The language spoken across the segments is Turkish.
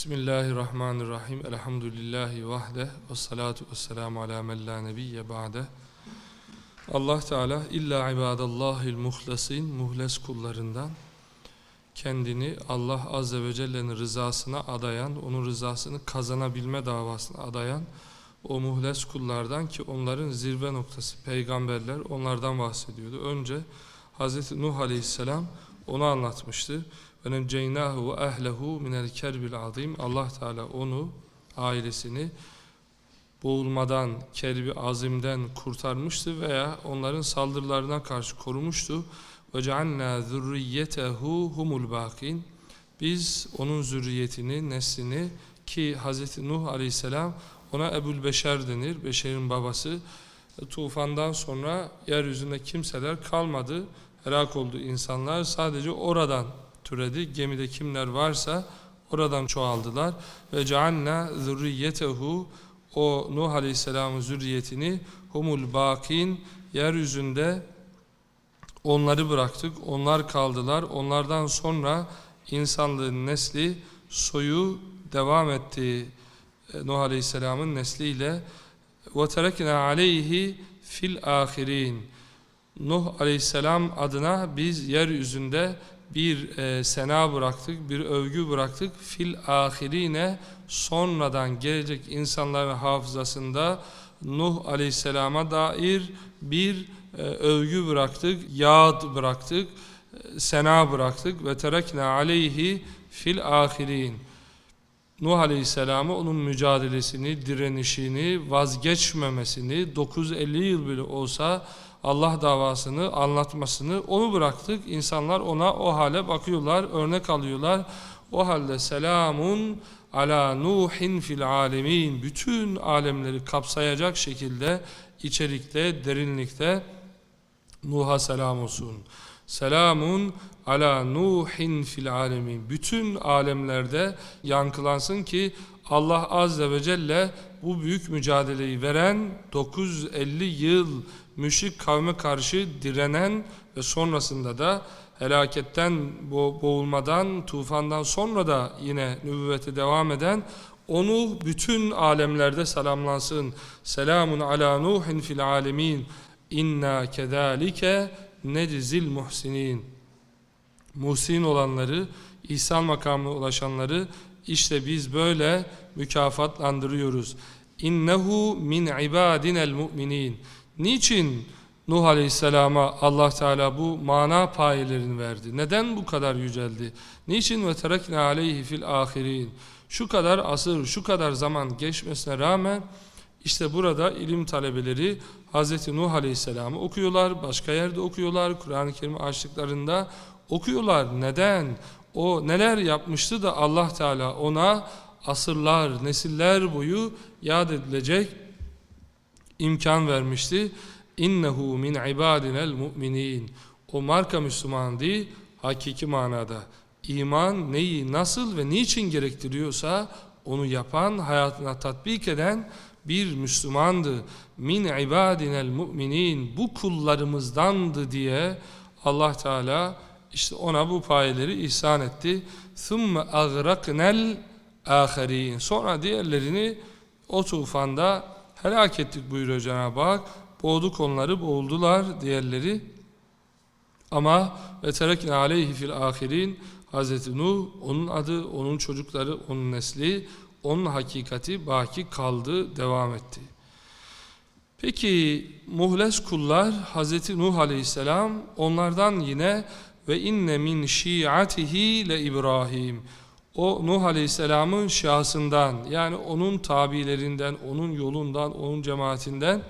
Bismillahirrahmanirrahim. Elhamdülillahi vahde ve salatu ve selamu ala men la nebiyye ba'de. Allah Teala illa ibadallahil muhlasin muhles kullarından kendini Allah Azze ve Celle'nin rızasına adayan, onun rızasını kazanabilme davasına adayan o muhles kullardan ki onların zirve noktası peygamberler onlardan bahsediyordu. Önce Hz. Nuh Aleyhisselam onu anlatmıştı ve nemceynahu ve ehlehu minel kerbil Allah Teala onu ailesini boğulmadan, kerbi azimden kurtarmıştı veya onların saldırılarına karşı korumuştu. Ve cealna zürriyetehu humul bakin. Biz onun zürriyetini, neslini ki Hz. Nuh aleyhisselam ona Ebul Beşer denir. Beşer'in babası. Tufandan sonra yeryüzünde kimseler kalmadı. Helak oldu insanlar. Sadece oradan türedi. Gemide kimler varsa oradan çoğaldılar. Ve cealna zürriyetehu o Nuh Aleyhisselam'ın zürriyetini humul bakin yeryüzünde onları bıraktık. Onlar kaldılar. Onlardan sonra insanlığın nesli soyu devam etti. Nuh Aleyhisselam'ın nesliyle ve terekna aleyhi fil ahirin. Nuh Aleyhisselam adına biz yeryüzünde bir e, sena bıraktık, bir övgü bıraktık. Fil ahirine sonradan gelecek insanların hafızasında Nuh Aleyhisselam'a dair bir e, övgü bıraktık, yağd bıraktık, e, sena bıraktık ve terekna aleyhi fil ahirin. Nuh Aleyhisselam'ı onun mücadelesini, direnişini, vazgeçmemesini 950 yıl bile olsa Allah davasını anlatmasını onu bıraktık. İnsanlar ona o hale bakıyorlar, örnek alıyorlar. O halde selamun ala nuhin fil alemin bütün alemleri kapsayacak şekilde içerikte, derinlikte Nuh'a selam olsun. Selamun ala nuhin fil alemin. Bütün alemlerde yankılansın ki Allah azze ve celle bu büyük mücadeleyi veren 950 yıl müşrik kavme karşı direnen ve sonrasında da helaketten, boğulmadan, tufandan sonra da yine nübüvvete devam eden onu bütün alemlerde selamlansın. Selamun ala nuhin fil alemin. İnna kedalike neczil muhsinin. Muhsin olanları, ihsan makamına ulaşanları işte biz böyle mükafatlandırıyoruz. İnnehu min ibadinel mu'minin. Niçin Nuh Aleyhisselam'a Allah Teala bu mana payelerini verdi? Neden bu kadar yüceldi? Niçin ve terekne aleyhi fil ahirin? Şu kadar asır, şu kadar zaman geçmesine rağmen işte burada ilim talebeleri Hz. Nuh Aleyhisselam'ı okuyorlar, başka yerde okuyorlar, Kur'an-ı Kerim açtıklarında okuyorlar. Neden? O neler yapmıştı da Allah Teala ona asırlar, nesiller boyu yad edilecek imkan vermişti. İnnehu min ibadinel mu'minin. O marka Müslüman değil, hakiki manada. İman neyi, nasıl ve niçin gerektiriyorsa onu yapan, hayatına tatbik eden bir Müslümandı. Min ibadinel mu'minin. Bu kullarımızdandı diye Allah Teala işte ona bu payeleri ihsan etti. Thumma agraknel aharin. Sonra diğerlerini o tufanda helak ettik buyuruyor Cenab-ı Hak. Boğduk onları, boğuldular diğerleri. Ama ve terekne aleyhi fil ahirin Hazreti Nuh, onun adı, onun çocukları, onun nesli, onun hakikati baki kaldı, devam etti. Peki muhles kullar Hazreti Nuh aleyhisselam onlardan yine ve inne min şiatihi le İbrahim o Nuh Aleyhisselam'ın şahsından yani onun tabilerinden, onun yolundan, onun cemaatinden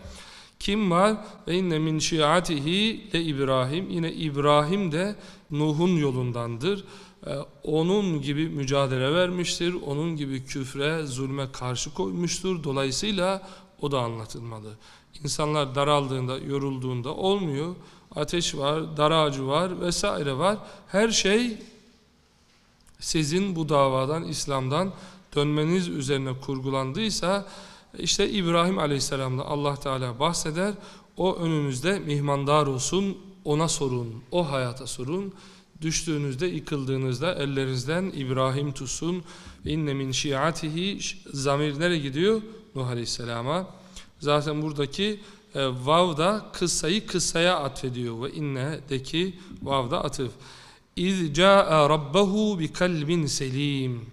kim var? Ve inne min şiatihi le İbrahim. Yine İbrahim de Nuh'un yolundandır. Ee, onun gibi mücadele vermiştir. Onun gibi küfre, zulme karşı koymuştur. Dolayısıyla o da anlatılmalı. İnsanlar daraldığında, yorulduğunda olmuyor. Ateş var, dar ağacı var vesaire var. Her şey sizin bu davadan, İslam'dan dönmeniz üzerine kurgulandıysa işte İbrahim Aleyhisselam'da Allah Teala bahseder. O önünüzde mihmandar olsun, ona sorun, o hayata sorun. Düştüğünüzde, yıkıldığınızda ellerinizden İbrahim tutsun. İnne min şiatihi zamir nereye gidiyor? Nuh Aleyhisselam'a. Zaten buradaki e, vav da kıssayı kıssaya atfediyor ve inne'deki vav da atıf. İz caa rabbahu bi kalbin selim.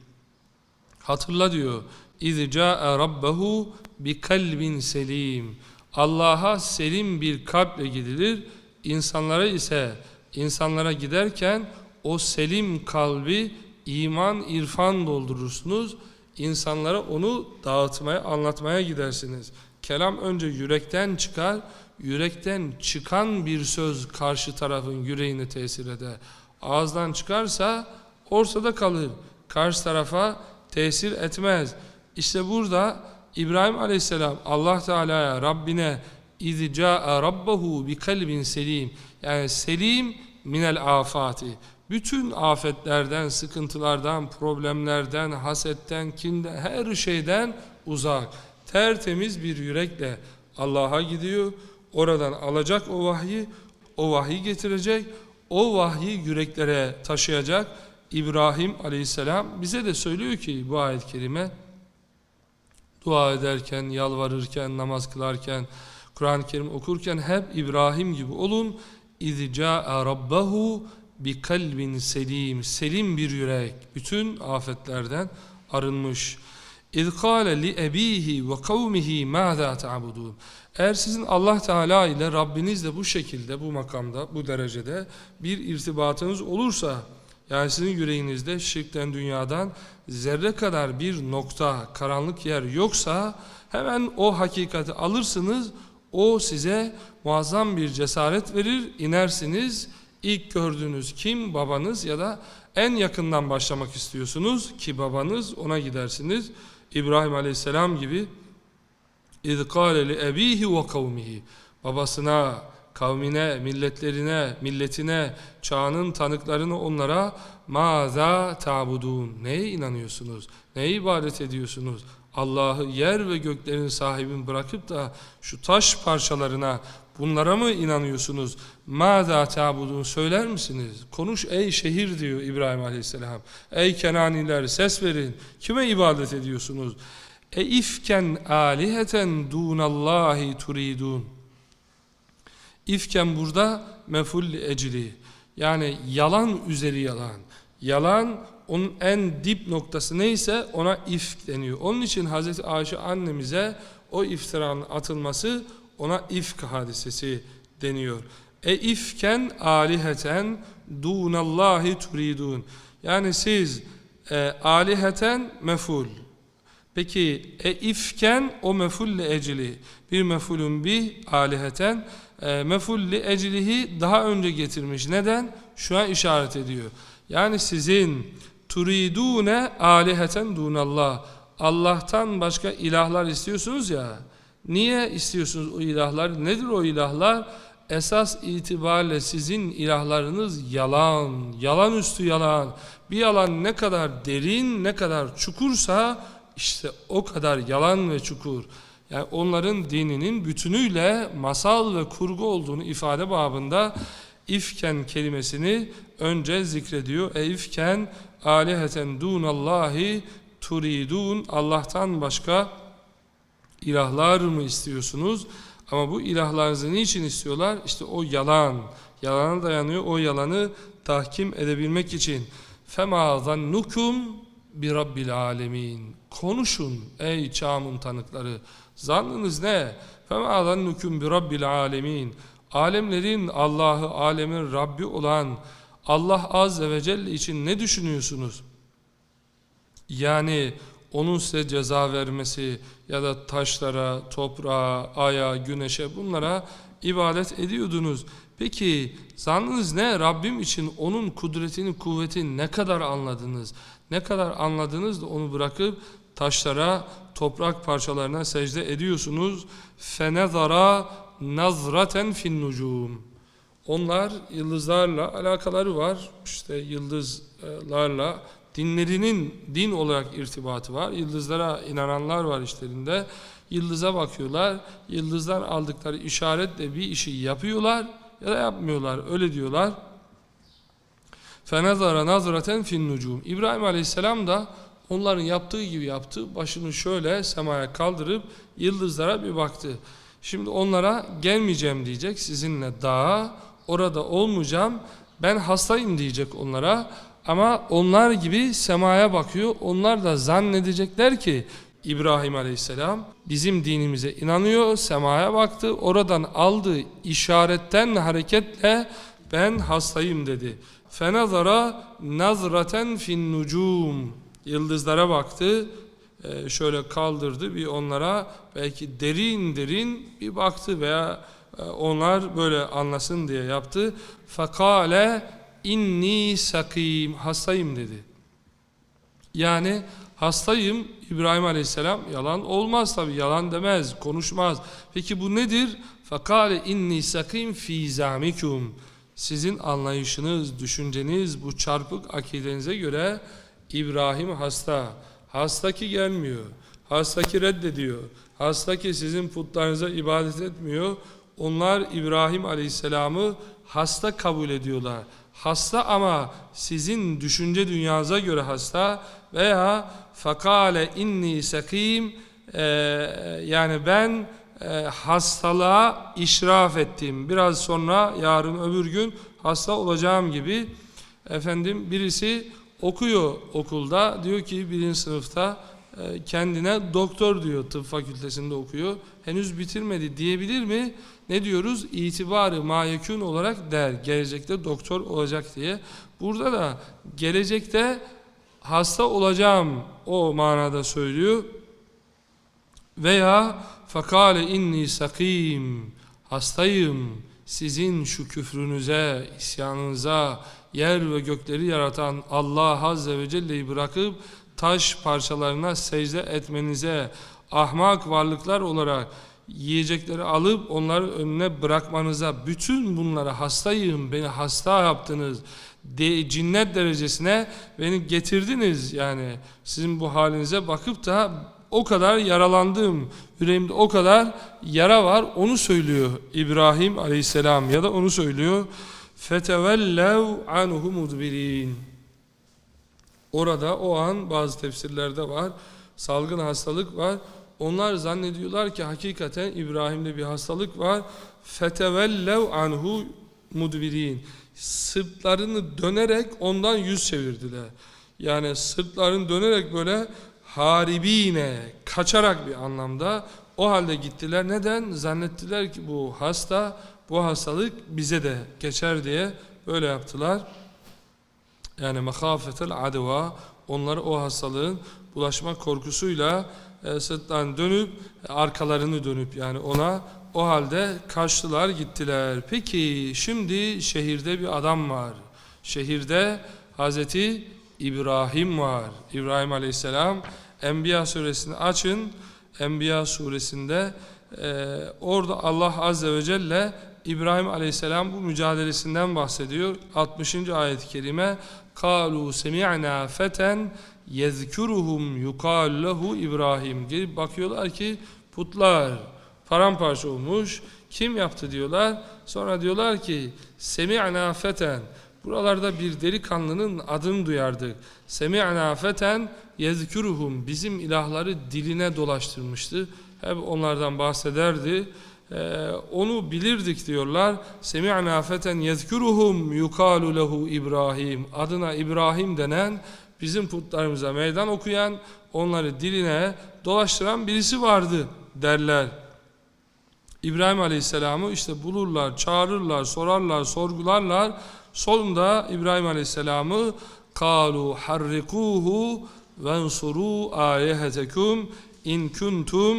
Hatırla diyor. İz caa rabbahu bi kalbin selim. Allah'a selim bir kalple gidilir. İnsanlara ise insanlara giderken o selim kalbi iman, irfan doldurursunuz. İnsanlara onu dağıtmaya, anlatmaya gidersiniz. Kelam önce yürekten çıkar. Yürekten çıkan bir söz karşı tarafın yüreğine tesir eder ağızdan çıkarsa orsada kalır. Karşı tarafa tesir etmez. İşte burada İbrahim aleyhisselam Allah Teala'ya Rabbine izca'a rabbahu bi kalbin selim yani selim minel afati bütün afetlerden, sıkıntılardan, problemlerden, hasetten, kinden, her şeyden uzak, tertemiz bir yürekle Allah'a gidiyor. Oradan alacak o vahyi, o vahyi getirecek o vahyi yüreklere taşıyacak. İbrahim aleyhisselam bize de söylüyor ki bu ayet-i kerime, dua ederken, yalvarırken, namaz kılarken, Kur'an-ı Kerim okurken hep İbrahim gibi olun. اِذْ جَاءَ رَبَّهُ bir kalbin selim, selim bir yürek, bütün afetlerden arınmış. اِذْ قَالَ لِأَب۪يهِ وَقَوْمِهِ مَاذَا تَعْبُدُونَ Eğer sizin Allah Teala ile Rabbinizle bu şekilde, bu makamda, bu derecede bir irtibatınız olursa, yani sizin yüreğinizde şirkten, dünyadan zerre kadar bir nokta, karanlık yer yoksa, hemen o hakikati alırsınız, o size muazzam bir cesaret verir, inersiniz, İlk gördüğünüz kim? Babanız ya da en yakından başlamak istiyorsunuz ki babanız ona gidersiniz. İbrahim Aleyhisselam gibi اِذْ قَالَ لِأَب۪يهِ وَقَوْمِهِ Babasına, kavmine, milletlerine, milletine, çağının tanıklarını onlara مَاذَا تَعْبُدُونَ Neye inanıyorsunuz? Neye ibadet ediyorsunuz? Allah'ı yer ve göklerin sahibini bırakıp da şu taş parçalarına bunlara mı inanıyorsunuz? Mâzâ ta'budun söyler misiniz? Konuş ey şehir diyor İbrahim Aleyhisselam. Ey Kenaniler ses verin. Kime ibadet ediyorsunuz? E ifken aliheten dunallahi turidun. İfken burada mefulli ecli. Yani yalan üzeri yalan. Yalan onun en dip noktası neyse ona ifk deniyor. Onun için Hazreti Ayşe annemize o iftiranın atılması ona ifk hadisesi deniyor. E ifken aliheten dunallahi turidun. Yani siz e, aliheten meful. Peki e ifken o mefulle ecili. Bir mefulun bir aliheten e, mefulli ecilihi daha önce getirmiş. Neden? Şu an işaret ediyor. Yani sizin turidune aliheten dunallah. Allah'tan başka ilahlar istiyorsunuz ya. Niye istiyorsunuz o ilahlar? Nedir o ilahlar? Esas itibariyle sizin ilahlarınız yalan, yalan üstü yalan. Bir yalan ne kadar derin, ne kadar çukursa işte o kadar yalan ve çukur. Yani onların dininin bütünüyle masal ve kurgu olduğunu ifade babında ifken kelimesini önce zikrediyor. E ifken aliheten dunallahi turidun Allah'tan başka ilahlar mı istiyorsunuz? Ama bu ilahlarınızı niçin istiyorlar? İşte o yalan. Yalana dayanıyor. O yalanı tahkim edebilmek için. فَمَا ظَنُّكُمْ بِرَبِّ الْعَالَمِينَ Konuşun ey çağımın tanıkları. Zannınız ne? فَمَا ظَنُّكُمْ بِرَبِّ الْعَالَمِينَ Alemlerin Allah'ı, alemin Rabbi olan Allah Azze ve Celle için ne düşünüyorsunuz? Yani onun size ceza vermesi ya da taşlara, toprağa, aya, güneşe bunlara ibadet ediyordunuz. Peki zannınız ne? Rabbim için onun kudretini, kuvvetini ne kadar anladınız? Ne kadar anladınız da onu bırakıp taşlara, toprak parçalarına secde ediyorsunuz. Fenezara nazraten fin nucum. Onlar yıldızlarla alakaları var. İşte yıldızlarla dinlerinin din olarak irtibatı var. Yıldızlara inananlar var işlerinde. Yıldıza bakıyorlar. Yıldızdan aldıkları işaretle bir işi yapıyorlar ya da yapmıyorlar. Öyle diyorlar. فَنَظَرَ نَظْرَةً فِي النُّجُومِ İbrahim Aleyhisselam da onların yaptığı gibi yaptı. Başını şöyle semaya kaldırıp yıldızlara bir baktı. Şimdi onlara gelmeyeceğim diyecek sizinle dağa. Orada olmayacağım. Ben hastayım diyecek onlara. Ama onlar gibi semaya bakıyor. Onlar da zannedecekler ki İbrahim Aleyhisselam bizim dinimize inanıyor, semaya baktı. Oradan aldığı işaretten hareketle ben hastayım dedi. Fenazara nazraten fin nucum. Yıldızlara baktı. Ee, şöyle kaldırdı bir onlara belki derin derin bir baktı veya e, onlar böyle anlasın diye yaptı. Fakale inni sakim hastayım dedi. Yani hastayım İbrahim Aleyhisselam yalan olmaz tabi yalan demez konuşmaz. Peki bu nedir? Fakale inni sakim fi zamikum. Sizin anlayışınız, düşünceniz bu çarpık akidenize göre İbrahim hasta. Hasta ki gelmiyor. Hasta ki reddediyor. Hasta ki sizin putlarınıza ibadet etmiyor. Onlar İbrahim Aleyhisselam'ı hasta kabul ediyorlar. Hasta ama sizin düşünce dünyanıza göre hasta veya fakale inni sakim e, yani ben e, hastalığa işraf ettim. Biraz sonra yarın öbür gün hasta olacağım gibi efendim birisi okuyor okulda diyor ki birinci sınıfta e, kendine doktor diyor tıp fakültesinde okuyor. Henüz bitirmedi diyebilir mi? Ne diyoruz? İtibarı mayekün olarak der. Gelecekte doktor olacak diye. Burada da gelecekte hasta olacağım o manada söylüyor. Veya fakale inni sakim hastayım sizin şu küfrünüze, isyanınıza, yer ve gökleri yaratan Allah Azze ve Celle'yi bırakıp taş parçalarına secde etmenize, ahmak varlıklar olarak yiyecekleri alıp onların önüne bırakmanıza bütün bunlara hastayım beni hasta yaptınız de, cinnet derecesine beni getirdiniz yani. Sizin bu halinize bakıp da o kadar yaralandığım yüreğimde o kadar yara var onu söylüyor İbrahim aleyhisselam ya da onu söylüyor. Fetevellev anhu mudbirin. Orada o an bazı tefsirlerde var salgın hastalık var. Onlar zannediyorlar ki hakikaten İbrahim'de bir hastalık var. Fetevellev anhu mudbirin. Sırtlarını dönerek ondan yüz çevirdiler. Yani sırtlarını dönerek böyle haribine kaçarak bir anlamda o halde gittiler. Neden? Zannettiler ki bu hasta, bu hastalık bize de geçer diye böyle yaptılar. Yani mehafetel adva onları o hastalığın bulaşma korkusuyla e, sırttan dönüp, arkalarını dönüp yani ona o halde kaçtılar gittiler. Peki şimdi şehirde bir adam var. Şehirde Hazreti İbrahim var. İbrahim Aleyhisselam Enbiya suresini açın. Enbiya suresinde e, orada Allah Azze ve Celle İbrahim Aleyhisselam bu mücadelesinden bahsediyor. 60. ayet-i kerime قَالُوا سَمِعْنَا فَتًا yezkuruhum yukallahu İbrahim gelip bakıyorlar ki putlar paramparça olmuş. Kim yaptı diyorlar. Sonra diyorlar ki semi'na feten. Buralarda bir delikanlının adını duyardık. Semi'na feten yezkuruhum. Bizim ilahları diline dolaştırmıştı. Hep onlardan bahsederdi. Ee, onu bilirdik diyorlar. Semi'na feten yezkuruhum yukalu lehu İbrahim. Adına İbrahim denen bizim putlarımıza meydan okuyan, onları diline dolaştıran birisi vardı derler. İbrahim Aleyhisselam'ı işte bulurlar, çağırırlar, sorarlar, sorgularlar. Sonunda İbrahim Aleyhisselam'ı kalu harrikuhu vensuru alihetekum in kuntum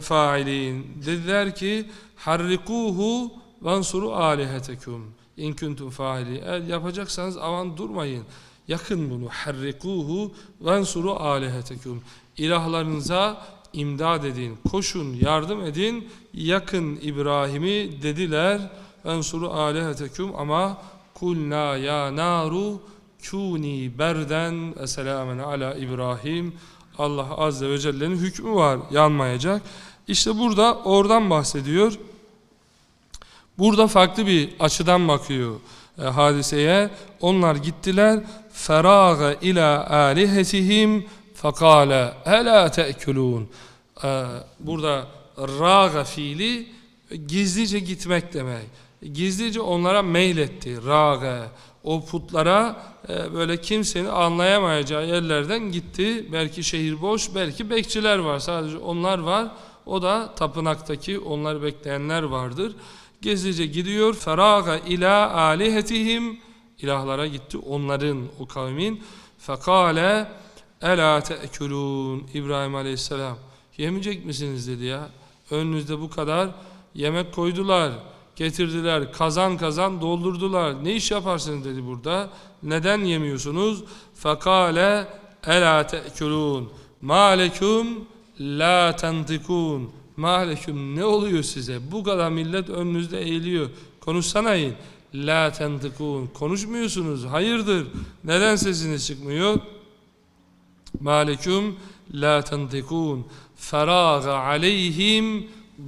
failin. Dediler ki harrikuhu vensuru alihetekum in kuntum failin. Yapacaksanız aman durmayın. Yakın bunu. Harrikuhu vensuru alihetekum. İlahlarınıza imdad edin, koşun, yardım edin, yakın İbrahim'i dediler. Ensuru aliheteküm ama kulna ya naru kuni berden ve selamen ala İbrahim. Allah Azze ve Celle'nin hükmü var, yanmayacak. İşte burada oradan bahsediyor. Burada farklı bir açıdan bakıyor. E, hadiseye. Onlar gittiler. Feraga ila alihetihim fekale ela te'kulun. E, burada raga fiili gizlice gitmek demek. Gizlice onlara meyletti. Raga. O putlara e, böyle kimsenin anlayamayacağı yerlerden gitti. Belki şehir boş, belki bekçiler var. Sadece onlar var. O da tapınaktaki onları bekleyenler vardır. Gizlice gidiyor. Feraga ila alihetihim ilahlara gitti onların o kavmin. Fekale ela te'kulun İbrahim Aleyhisselam yemeyecek misiniz dedi ya. Önünüzde bu kadar yemek koydular, getirdiler, kazan kazan doldurdular. Ne iş yaparsınız dedi burada. Neden yemiyorsunuz? Fekale ela te'kulun malekum la tentikun Maleküm ne oluyor size? Bu kadar millet önünüzde eğiliyor. Konuşsana in. La tentikun. Konuşmuyorsunuz. Hayırdır? Neden sesiniz çıkmıyor? Maleküm la tentikun. Feraga aleyhim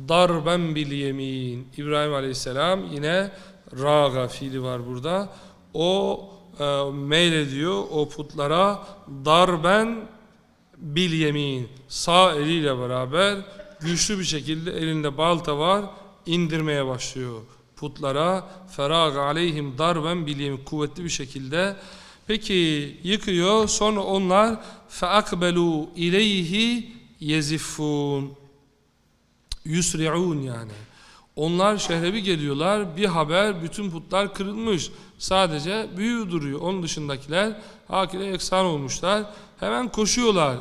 darben bil yemin. İbrahim Aleyhisselam yine raga fiili var burada. O e, meylediyor o putlara darben bil yemin. Sağ eliyle beraber güçlü bir şekilde elinde balta var indirmeye başlıyor putlara. Ferag aleyhim darben bilim kuvvetli bir şekilde. Peki yıkıyor sonra onlar feakbelu ileyhi yezifun. Yusri'un yani. Onlar şehre bir geliyorlar bir haber bütün putlar kırılmış. Sadece büyü duruyor. Onun dışındakiler hakire eksan olmuşlar. Hemen koşuyorlar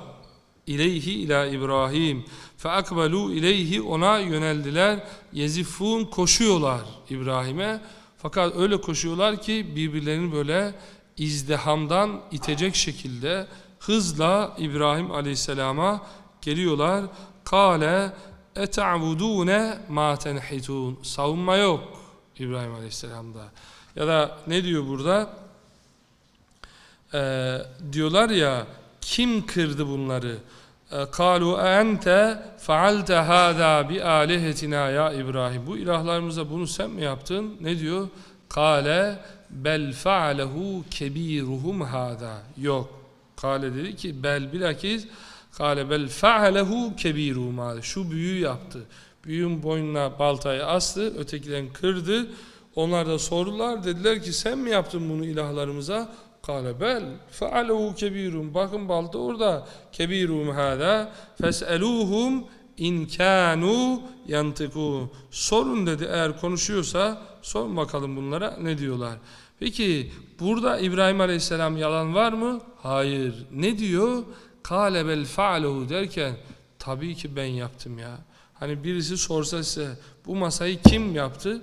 ileyhi ila İbrahim. Feakbelu ileyhi ona yöneldiler. Yezifun koşuyorlar İbrahim'e. Fakat öyle koşuyorlar ki birbirlerini böyle izdihamdan itecek şekilde hızla İbrahim aleyhisselama geliyorlar. Kale eta'budune ma tenhitun. Savunma yok İbrahim aleyhisselamda. Ya da ne diyor burada? Ee, diyorlar ya kim kırdı bunları قالوا ente faalte hada bi alihetina ya İbrahim bu ilahlarımıza bunu sen mi yaptın ne diyor kale bel faalehu kebiruhum hada yok kale dedi ki bel bilakis kale bel faalehu kebiruhum hada şu büyüyü yaptı büyüğün boynuna baltayı astı ötekilerini kırdı onlar da sordular dediler ki sen mi yaptın bunu ilahlarımıza Kale bel fealehu kebirum. Bakın balta orada. Kebirum hâdâ fes'elûhum in kânû yantıkûn. Sorun dedi eğer konuşuyorsa sorun bakalım bunlara ne diyorlar. Peki burada İbrahim Aleyhisselam yalan var mı? Hayır. Ne diyor? Kale bel fa'lehu derken tabii ki ben yaptım ya. Hani birisi sorsa size bu masayı kim yaptı?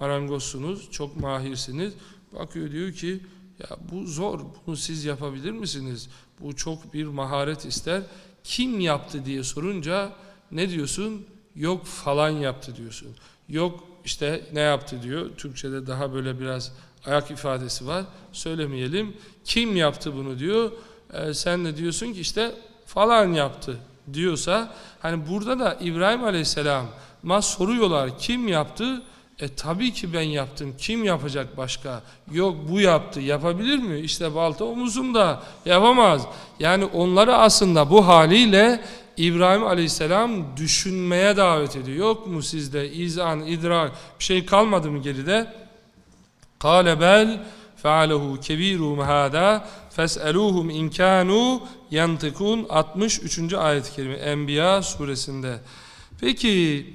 Marangozsunuz, çok mahirsiniz. Bakıyor diyor ki ya bu zor, bunu siz yapabilir misiniz? Bu çok bir maharet ister. Kim yaptı diye sorunca ne diyorsun? Yok falan yaptı diyorsun. Yok işte ne yaptı diyor. Türkçe'de daha böyle biraz ayak ifadesi var. Söylemeyelim. Kim yaptı bunu diyor. Ee, sen de diyorsun ki işte falan yaptı diyorsa hani burada da İbrahim Aleyhisselam soruyorlar kim yaptı? E tabii ki ben yaptım. Kim yapacak başka? Yok bu yaptı. Yapabilir mi? İşte balta omuzumda. Yapamaz. Yani onları aslında bu haliyle İbrahim Aleyhisselam düşünmeye davet ediyor. Yok mu sizde izan, idrak bir şey kalmadı mı geride? Kale bel fealehu kebirum hada fes'eluhum in kanu yantıkun 63. ayet-i kerime Enbiya suresinde. Peki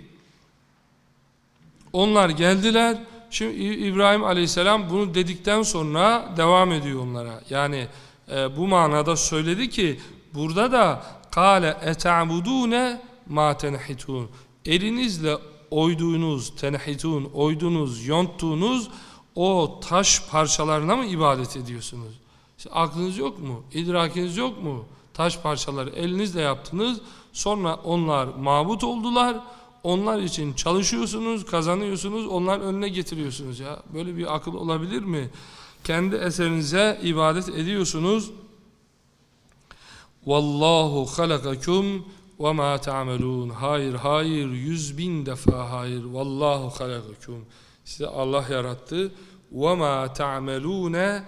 onlar geldiler. Şimdi İbrahim Aleyhisselam bunu dedikten sonra devam ediyor onlara. Yani e, bu manada söyledi ki burada da kâle eta'budûne ma tenhitûn. Elinizle oyduğunuz, tenhitûn, oydunuz, yonttuğunuz o taş parçalarına mı ibadet ediyorsunuz? İşte aklınız yok mu? İdrakiniz yok mu? Taş parçaları elinizle yaptınız. Sonra onlar mabut oldular. Onlar için çalışıyorsunuz, kazanıyorsunuz, onların önüne getiriyorsunuz ya. Böyle bir akıl olabilir mi? Kendi eserinize ibadet ediyorsunuz. Vallahu halakakum ve ma ta'melun. Hayır, hayır, yüz bin defa hayır. Vallahu halakakum. Size Allah yarattı. Ve ma ta'melune.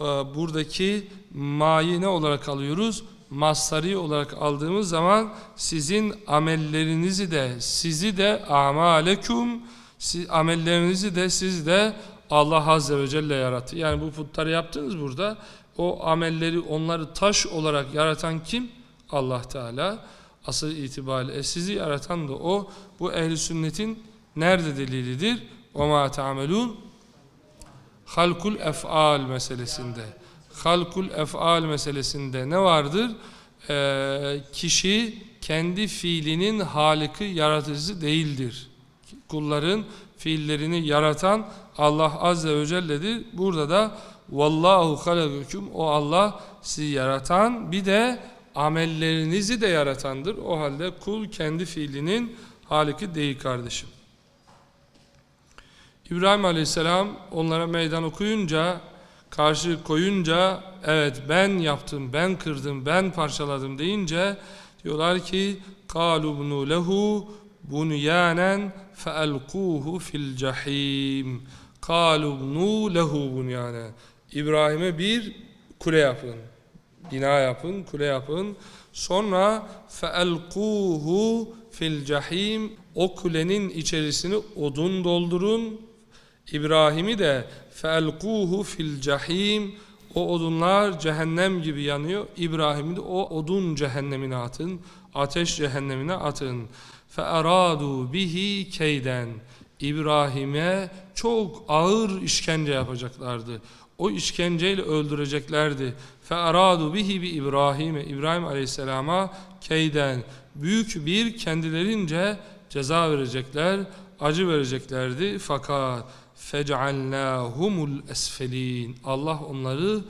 Ee, buradaki mayine olarak alıyoruz masari olarak aldığımız zaman sizin amellerinizi de sizi de amalekum amellerinizi de siz de Allah Azze ve Celle yarattı. Yani bu putları yaptınız burada. O amelleri onları taş olarak yaratan kim? Allah Teala. Asıl itibariyle sizi yaratan da o. Bu ehli sünnetin nerede delilidir? O ma ta'melun halkul ef'al meselesinde. Halkul ef'al meselesinde ne vardır? Ee, kişi kendi fiilinin haliki yaratıcısı değildir. Kulların fiillerini yaratan Allah Azze ve Celle'dir. Burada da Vallahu halaküküm o Allah sizi yaratan bir de amellerinizi de yaratandır. O halde kul kendi fiilinin haliki değil kardeşim. İbrahim Aleyhisselam onlara meydan okuyunca, karşı koyunca evet ben yaptım, ben kırdım, ben parçaladım deyince diyorlar ki kalubnu lehu bunyanen feelkuhu fil cahim. Kalubnu lehu bunyanen. İbrahim'e bir kule yapın. Bina yapın, kule yapın. Sonra feelkuhu fil cahim. O kulenin içerisini odun doldurun. İbrahim'i de felkuhu fil cahim o odunlar cehennem gibi yanıyor. İbrahim'i de o odun cehennemine atın. Ateş cehennemine atın. Fe'eradu bihi keyden. İbrahim'e çok ağır işkence yapacaklardı. O işkenceyle öldüreceklerdi. Fe'eradu bihi bi İbrahim'e. İbrahim Aleyhisselam'a keyden. Büyük bir kendilerince ceza verecekler, acı vereceklerdi. Fakat fec'alnâhumul esfelin. Allah onları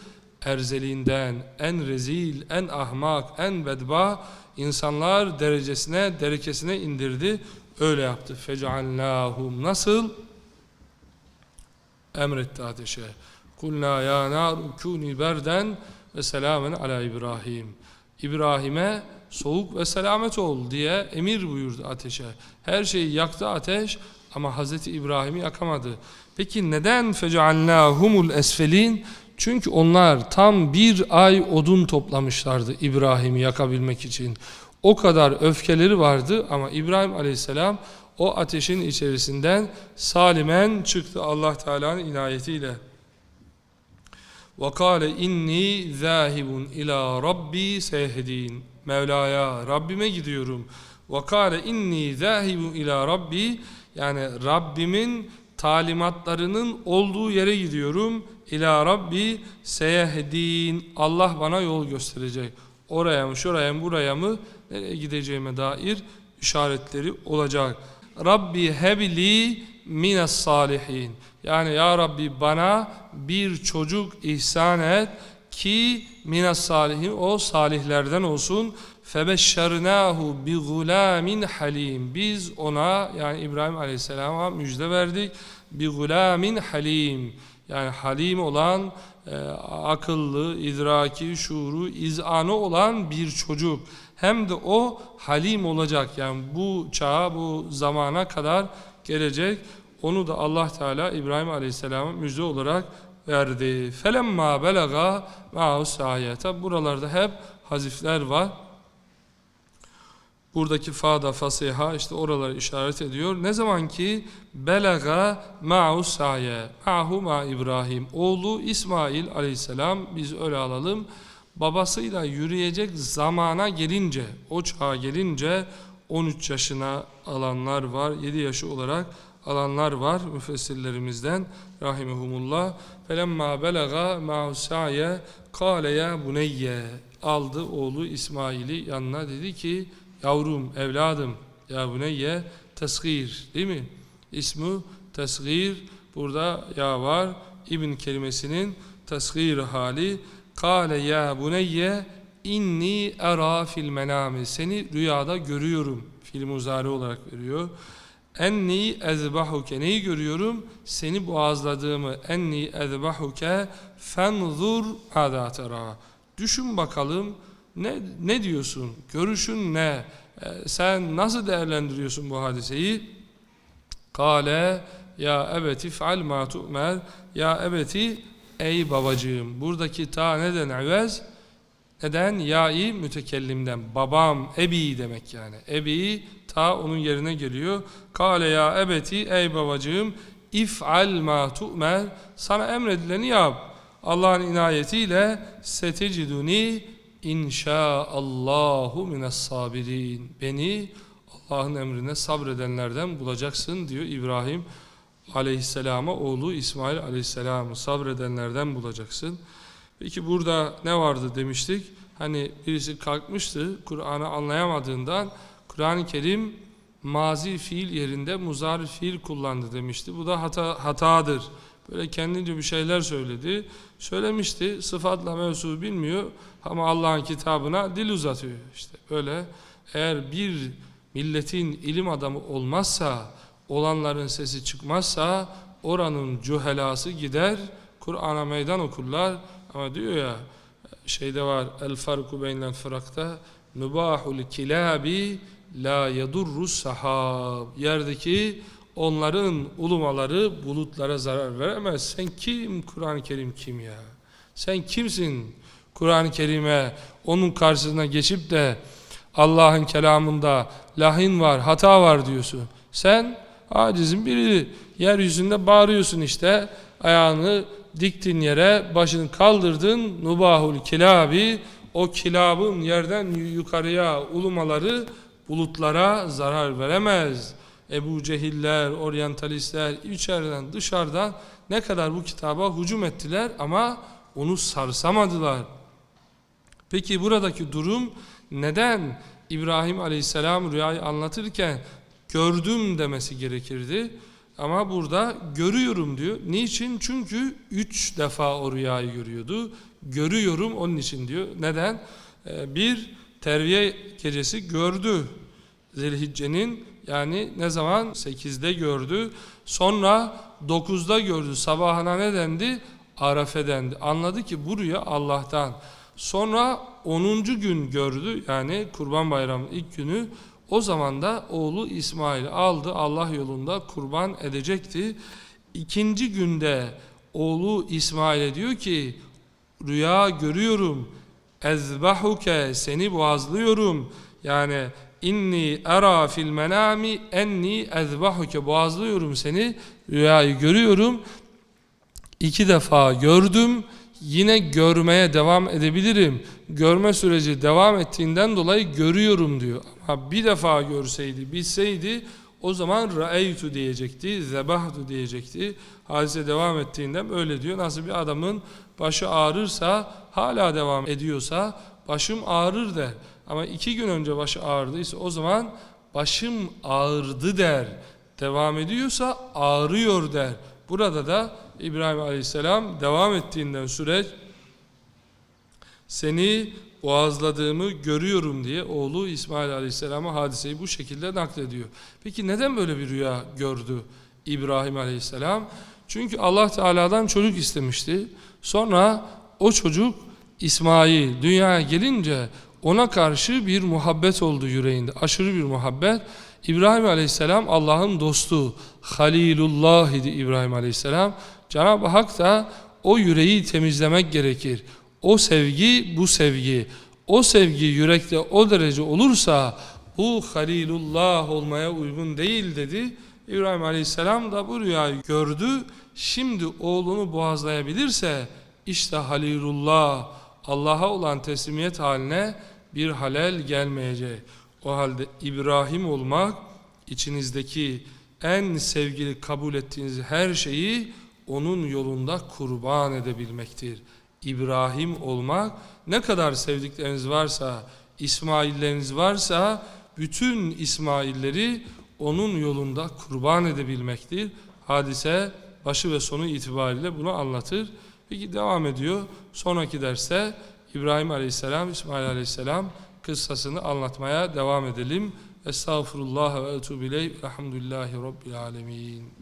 erzeliğinden en rezil, en ahmak, en bedba insanlar derecesine, derekesine indirdi. Öyle yaptı. Fec'alnâhum. Nasıl? Emretti ateşe. Ya nar kuni berden ve selamen ala İbrahim. İbrahim'e soğuk ve selamet ol diye emir buyurdu ateşe. Her şeyi yaktı ateş ama Hazreti İbrahim'i yakamadı. Peki neden fecealnâhumul esfelin? Çünkü onlar tam bir ay odun toplamışlardı İbrahim'i yakabilmek için. O kadar öfkeleri vardı ama İbrahim aleyhisselam o ateşin içerisinden salimen çıktı Allah Teala'nın inayetiyle. وَقَالَ inni zâhibun ila rabbi sehdin. Mevla'ya, Rabbime gidiyorum. وَقَالَ inni zâhibun ila rabbi yani Rabbimin talimatlarının olduğu yere gidiyorum. İla Rabbi seyehdin. Allah bana yol gösterecek. Oraya mı, şuraya mı, buraya mı, nereye gideceğime dair işaretleri olacak. Rabbi hebli mines salihin. Yani ya Rabbi bana bir çocuk ihsan et ki mines salihin o salihlerden olsun. Bi gulamin halim. Biz ona yani İbrahim Aleyhisselam'a müjde verdik. Bi gulamin halim. Yani halim olan, e, akıllı, idraki, şuuru, izanı olan bir çocuk. Hem de o halim olacak. Yani bu çağa, bu zamana kadar gelecek. Onu da Allah Teala İbrahim Aleyhisselam'a müjde olarak verdi. Felemma belaga ma'us sayete. Buralarda hep hazifler var. Buradaki fa'da fasiha işte oraları işaret ediyor. Ne zaman ki belaga ma'u saye ma'hu ma İbrahim oğlu İsmail aleyhisselam biz öyle alalım. Babasıyla yürüyecek zamana gelince o çağa gelince 13 yaşına alanlar var 7 yaşı olarak alanlar var müfessirlerimizden rahimehumullah. Felemma belaga ma'u saye kâle ya buneyye aldı oğlu İsmail'i yanına dedi ki Yavrum, evladım, ya bu neyye? Tesgir, değil mi? İsmu tesgir, burada ya var. İbn kelimesinin tesgir hali. Kale ya buneyye inni era fil menami. Seni rüyada görüyorum. Fil muzari olarak veriyor. Enni ezbahuke. Neyi görüyorum? Seni boğazladığımı. Enni ezbahuke fenzur ada tera. Düşün bakalım ne, ne diyorsun? Görüşün ne? Ee, sen nasıl değerlendiriyorsun bu hadiseyi? Kale ya ebeti feal ma tu'mer ya ebeti ey babacığım buradaki ta neden evez? Neden? Ya'i mütekellimden babam ebi demek yani. Ebi ta onun yerine geliyor. Kale ya ebeti ey babacığım if'al ma tu'mer sana emredileni yap. Allah'ın inayetiyle seteciduni inşaallahu mines sabirin beni Allah'ın emrine sabredenlerden bulacaksın diyor İbrahim aleyhisselama oğlu İsmail aleyhisselamı sabredenlerden bulacaksın. Peki burada ne vardı demiştik? Hani birisi kalkmıştı Kur'an'ı anlayamadığından Kur'an-ı Kerim mazi fiil yerinde muzari fiil kullandı demişti. Bu da hata, hatadır. Böyle kendince bir şeyler söyledi. Söylemişti sıfatla mevzu bilmiyor ama Allah'ın kitabına dil uzatıyor. İşte böyle eğer bir milletin ilim adamı olmazsa, olanların sesi çıkmazsa oranın cühelası gider, Kur'an'a meydan okurlar. Ama diyor ya şeyde var el farku beynel fırakta nubahul kilabi la yadurru sahab yerdeki onların ulumaları bulutlara zarar veremez. Sen kim Kur'an-ı Kerim kim ya? Sen kimsin Kur'an-ı Kerim'e onun karşısına geçip de Allah'ın kelamında lahin var, hata var diyorsun. Sen acizin biri yeryüzünde bağırıyorsun işte ayağını diktin yere başını kaldırdın nubahul kilabi o kilabın yerden yukarıya ulumaları bulutlara zarar veremez. Ebu Cehiller, oryantalistler içeriden dışarıdan ne kadar bu kitaba hücum ettiler ama onu sarsamadılar. Peki buradaki durum neden İbrahim Aleyhisselam rüyayı anlatırken gördüm demesi gerekirdi? Ama burada görüyorum diyor. Niçin? Çünkü üç defa o rüyayı görüyordu. Görüyorum onun için diyor. Neden? Ee, bir, terviye gecesi gördü. Zilhicce'nin yani ne zaman? 8'de gördü. Sonra 9'da gördü. Sabahına ne dendi? Arafe dendi. Anladı ki bu rüya Allah'tan. Sonra 10. gün gördü. Yani Kurban Bayramı ilk günü. O zaman da oğlu İsmail aldı Allah yolunda kurban edecekti. İkinci günde oğlu İsmail'e diyor ki rüya görüyorum ezbahuke seni boğazlıyorum yani inni era fil menami enni ezbahuke boğazlıyorum seni rüyayı görüyorum iki defa gördüm yine görmeye devam edebilirim. Görme süreci devam ettiğinden dolayı görüyorum diyor. Ama bir defa görseydi, bilseydi o zaman ra'eytu diyecekti, zebahtu diyecekti. Hadise devam ettiğinden öyle diyor. Nasıl bir adamın başı ağrırsa, hala devam ediyorsa başım ağrır der. Ama iki gün önce başı ağrıdıysa o zaman başım ağrıdı der. Devam ediyorsa ağrıyor der. Burada da İbrahim Aleyhisselam devam ettiğinden süreç seni boğazladığımı görüyorum diye oğlu İsmail Aleyhisselam'a hadiseyi bu şekilde naklediyor. Peki neden böyle bir rüya gördü İbrahim Aleyhisselam? Çünkü Allah Teala'dan çocuk istemişti. Sonra o çocuk İsmail dünyaya gelince ona karşı bir muhabbet oldu yüreğinde. Aşırı bir muhabbet. İbrahim Aleyhisselam Allah'ın dostu. Halilullah idi İbrahim Aleyhisselam. Cenab-ı Hak da o yüreği temizlemek gerekir. O sevgi bu sevgi. O sevgi yürekte o derece olursa bu Halilullah olmaya uygun değil dedi. İbrahim Aleyhisselam da bu rüyayı gördü. Şimdi oğlunu boğazlayabilirse işte Halilullah Allah'a olan teslimiyet haline bir halel gelmeyecek. O halde İbrahim olmak içinizdeki en sevgili kabul ettiğiniz her şeyi onun yolunda kurban edebilmektir. İbrahim olmak ne kadar sevdikleriniz varsa, İsmailleriniz varsa bütün İsmailleri onun yolunda kurban edebilmektir. Hadise başı ve sonu itibariyle bunu anlatır. Peki devam ediyor. Sonraki derste İbrahim Aleyhisselam, İsmail Aleyhisselam kıssasını anlatmaya devam edelim. Estağfurullah ve etûbü ileyh. Elhamdülillahi Rabbil alemin.